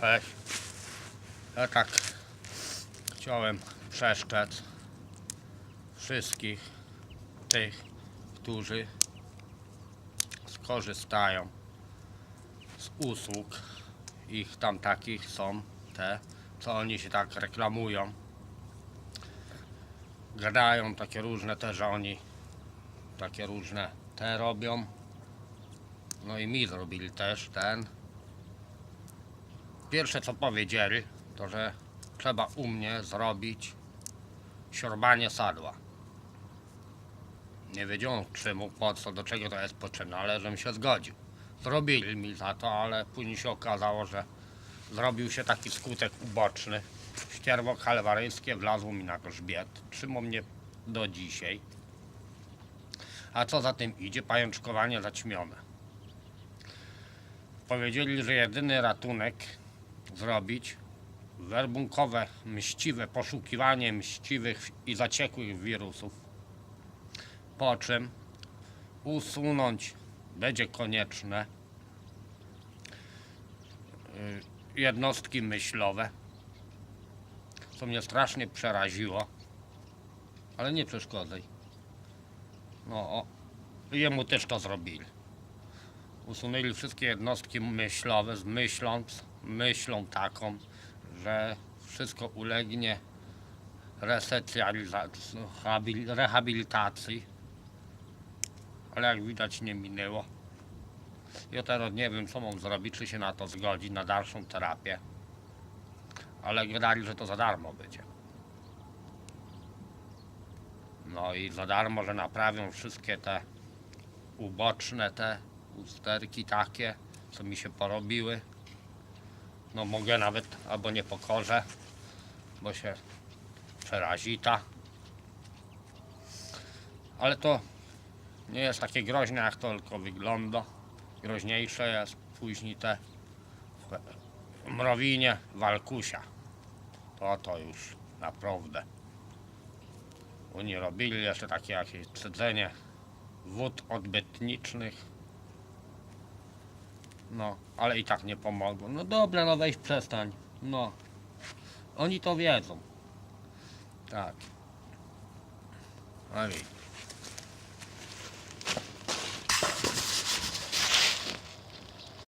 Weź. Ja tak chciałem przeszczec wszystkich tych, którzy skorzystają z usług ich tam takich są te, co oni się tak reklamują. Gadają takie różne też oni, takie różne te robią. No i mi zrobili też ten. Pierwsze co powiedzieli, to że trzeba u mnie zrobić siorbanie sadła. Nie wiedziałem czemu, po co, do czego to jest potrzebne, ale żebym się zgodził. Zrobili mi za to, ale później się okazało, że zrobił się taki skutek uboczny. Ścierwo kalwaryjskie wlazło mi na grzbiet. Trzyma mnie do dzisiaj. A co za tym idzie? Pajączkowanie zaćmione. Powiedzieli, że jedyny ratunek zrobić werbunkowe, mściwe poszukiwanie mściwych i zaciekłych wirusów. Po czym usunąć będzie konieczne y, jednostki myślowe, co mnie strasznie przeraziło, ale nie przeszkodzaj. No, o, jemu też to zrobili usunęli wszystkie jednostki myślowe myśląc, myślą taką, że wszystko ulegnie resocjalizacji, habil- rehabilitacji. Ale jak widać nie minęło. Ja teraz nie wiem co mam zrobić, czy się na to zgodzić, na dalszą terapię. Ale gadali, że to za darmo będzie. No i za darmo, że naprawią wszystkie te uboczne te usterki takie, co mi się porobiły. No mogę nawet, albo nie pokorzę, bo się przerazi ta. Ale to nie jest takie groźne, jak to tylko wygląda. Groźniejsze jest później te mrowinie walkusia. To to już naprawdę. Oni robili jeszcze takie jakieś cedzenie wód odbytnicznych. No, ale i tak nie pomogło. No dobra, no weź przestań. No. Oni to wiedzą. Tak. I